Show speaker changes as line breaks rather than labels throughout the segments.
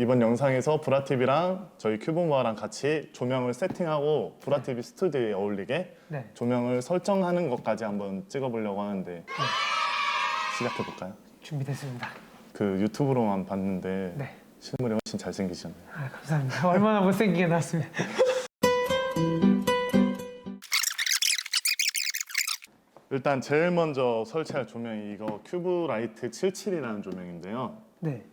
이번 영상에서 브라TV랑 저희 큐브모아랑 같이 조명을 세팅하고 브라TV 스튜디오에 어울리게
네.
조명을 설정하는 것까지 한번 찍어보려고 하는데 시작해 볼까요?
준비됐습니다.
그 유튜브로만 봤는데
네.
실물이 훨씬 잘생기셨네요.
아, 감사합니다. 얼마나 못생기게 나왔으면.
일단 제일 먼저 설치할 조명이 이거 큐브 라이트 77이라는 조명인데요.
네.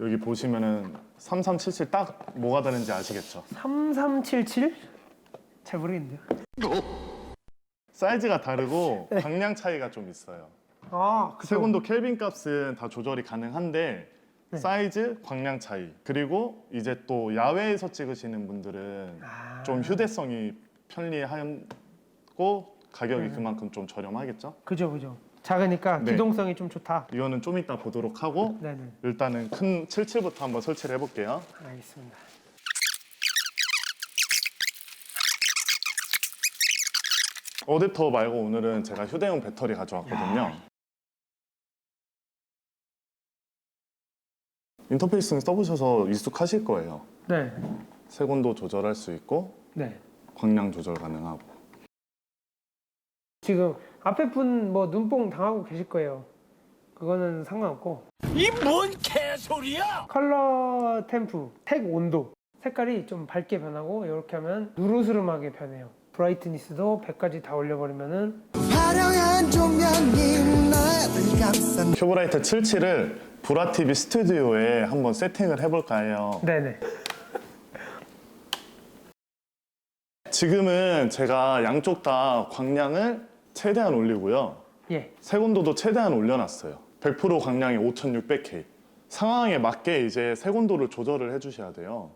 여기 보시면은 3377 딱 뭐가 다른지 아시겠죠?
3377? 잘 모르겠는데요.
사이즈가 다르고
네.
방량 차이가 좀 있어요.
아, 그죠.
세곤도 켈빈 값은 다 조절이 가능한데
네.
사이즈, 광량 차이 그리고 이제 또 야외에서 찍으시는 분들은
아,
좀 휴대성이 편리하고 가격이
네.
그만큼 좀 저렴하겠죠?
그죠, 그죠. 작으니까
네.
기동성이 좀 좋다.
이거는 좀 이따 보도록 하고
네네.
일단은 큰 77부터 한번 설치를 해볼게요.
알겠습니다.
어댑터 말고 오늘은 제가 휴대용 배터리 가져왔거든요. 인터페이스는 써보셔서 익숙하실 거예요.
네.
색온도 조절할 수 있고
네.
광량 조절 가능하고
지금 앞에 분 뭐 눈뽕 당하고 계실 거예요. 그거는 상관없고
이 뭔 개소리야!
컬러 템프, 택 온도 색깔이 좀 밝게 변하고 이렇게 하면 누르스름하게 변해요. 브라이트니스도 100까지 다 올려버리면은
큐브라이트 77을 브라TV 스튜디오에 한번 세팅을 해볼까 해요.
네네.
지금은 제가 양쪽 다 광량을 최대한 올리고요.
예.
색온도도 최대한 올려놨어요. 100% 광량이 5600K. 상황에 맞게 이제 색온도를 조절을 해주셔야 돼요.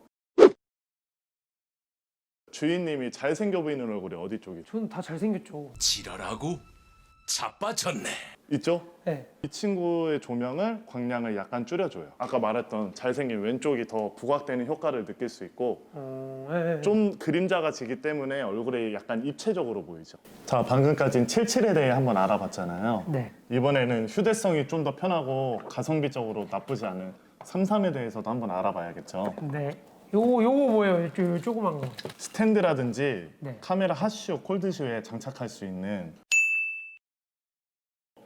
주인님이 잘생겨 보이는 얼굴이 어디 쪽이죠?
저는 다 잘생겼죠.
지랄하고 자빠졌네.
있죠?
네.
이 친구의 조명을 광량을 약간 줄여줘요. 아까 말했던 잘생긴 왼쪽이 더 부각되는 효과를 느낄 수 있고
어, 예, 예.
좀 그림자가 지기 때문에 얼굴이 약간 입체적으로 보이죠. 자, 방금까지는 77에 대해 한번 알아봤잖아요.
네.
이번에는 휴대성이 좀 더 편하고 가성비적으로 나쁘지 않은 33에 대해서도 한번 알아봐야겠죠.
네. 요거 요거 뭐예요? 요, 요 조그만 거.
스탠드라든지
네.
카메라 핫쇼, 콜드쇼에 장착할 수 있는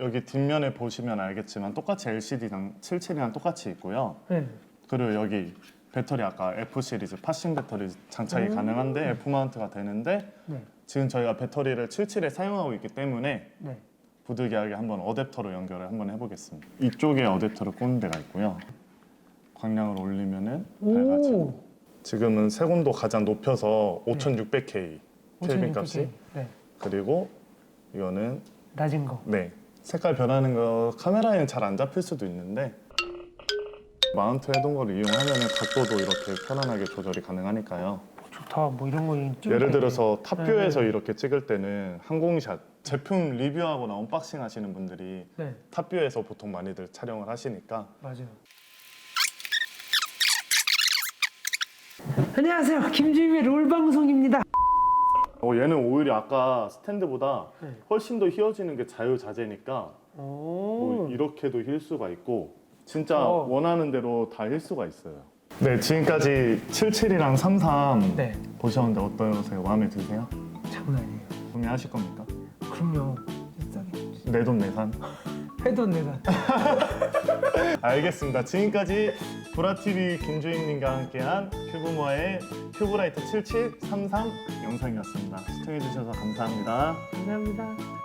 여기 뒷면에 보시면 알겠지만 똑같이 LCD랑 77이랑 똑같이 있고요.
네.
그리고 여기 배터리 아까 F 시리즈 파싱 배터리 장착이 가능한데 F 마운트가 되는데
네.
지금 저희가 배터리를 77에 사용하고 있기 때문에
네.
부득이하게 한번 어댑터로 연결을 한번 해보겠습니다. 이쪽에 어댑터를 꽂는 데가 있고요. 광량을 올리면은 밝아지고
오.
지금은 색온도 가장 높여서 5600K 켈빈 값이
네.
그리고 이거는
낮은 거.
네 색깔 변하는 거 카메라에는 잘 안 잡힐 수도 있는데 마운트 해둔 거를 이용하면 각도도 이렇게 편안하게 조절이 가능하니까요.
좋다. 뭐 이런 거 찍을
예를
때.
들어서 탑뷰에서
네.
이렇게 찍을 때는 항공샷 제품 리뷰하거나 언박싱 하시는 분들이
네.
탑뷰에서 보통 많이들 촬영을 하시니까
맞아요. 안녕하세요. 김주임의 롤 방송입니다.
어, 얘는 오히려 아까 스탠드보다
네.
훨씬 더 휘어지는 게 자유자재니까
오.
뭐 이렇게도 힐 수가 있고 진짜
어.
원하는 대로 다 힐 수가 있어요. 네, 지금까지 77이랑 33
네.
보셨는데 어떠세요? 마음에 드세요?
장난 아니에요.
구매하실 겁니까?
그럼요. 싸게.
내돈 내산.
회돈 내산.
알겠습니다. 지금까지 보라TV 김주임님과 함께한 큐브모아의 큐브라이트 7733 영상이었습니다. 시청해주셔서 감사합니다.
감사합니다.